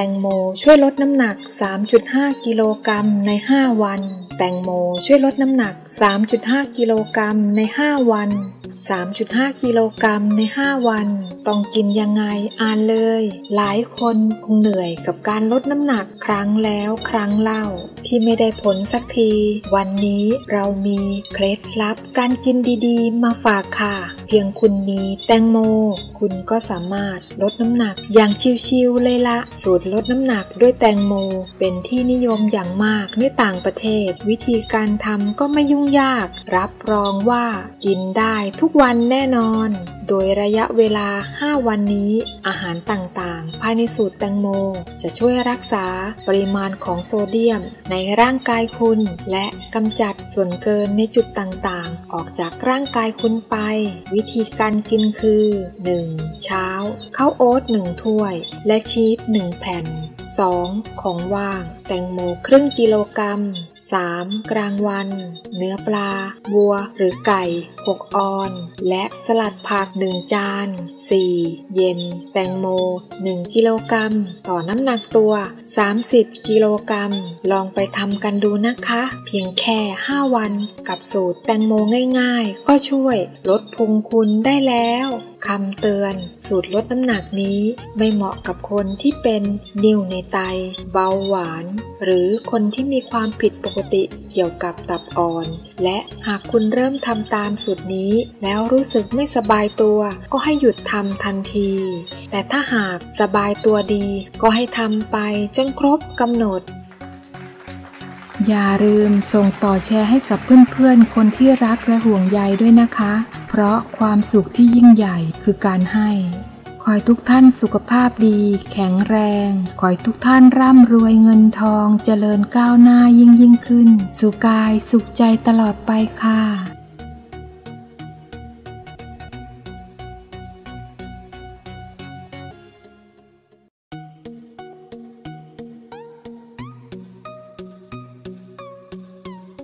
แตงโมช่วยลดน้ำหนัก 3.5 กิโลกรัมใน 5 วัน แตงโมช่วยลดน้ำหนัก 3.5 กิโลกรัมใน 5 วัน 3.5 กิโลกรัมใน 5 วัน ต้องกินยังไงอ่านเลย หลายคนคงเหนื่อยกับการลดน้ำหนักครั้งแล้วครั้งเล่า ที่ไม่ได้ผลสักที วันนี้เรามีเคล็ดลับการกินดีๆ มาฝากค่ะ เพียงคุณมีแตงโม คุณก็สามารถลดน้ำหนักอย่างชิวๆเลยละ สูตรลดน้ำหนักด้วยแตงโม เป็นที่นิยมอย่างมากในต่างประเทศวิธีการทำก็ไม่ยุ่งยาก รับรองว่ากินได้ทุกวันแน่นอน โดยระยะเวลา 5 วันนี้ อาหารต่างๆ ภายในสูตรแตงโม จะช่วยรักษาปริมาณของโซเดียม ในร่างกายคุณ และกำจัดส่วนเกินในจุดต่างๆ ออกจากร่างกายคุณไป วิธีการกินคือ 1. เช้าข้าวโอ๊ต1ถ้วย และชีส1แผ่น 2. ของว่าง แตงโมครึ่งกิโลกรัม 3. กลางวัน เนื้อปลา วัว หรือไก่ 6 ออน และสลัดผัก 1 จาน 4. เย็น แตงโม 1 กิโลกรัม ต่อน้ำหนักตัว 30 กิโลกรัม ลองไปทำกันดูนะคะ เพียงแค่ 5 วัน กับสูตรแตงโมง่ายๆ ก็ช่วยลดพุงคุณได้แล้วคำเตือน สูตรลดน้ำหนักนี้ไม่เหมาะกับคนที่เป็นนิ่วในไต เบาหวาน หรือคนที่มีความผิดปกติเกี่ยวกับตับอ่อน และหากคุณเริ่มทำตามสูตรนี้ แล้วรู้สึกไม่สบายตัว ก็ให้หยุดทำทันที แต่ถ้าหากสบายตัวดี ก็ให้ทำไปจนครบกำหนด อย่าลืมส่งต่อแชร์ให้กับเพื่อนๆ คนที่รักและห่วงใยด้วยนะคะ เพราะความสุขที่ยิ่งใหญ่คือการให้ขอให้ทุกท่านสุขภาพดี แข็งแรง ขอให้ทุกท่านร่ำรวยเงินทอง เจริญก้าวหน้ายิ่งยิ่งขึ้น สุขกายสุขใจตลอดไปค่ะ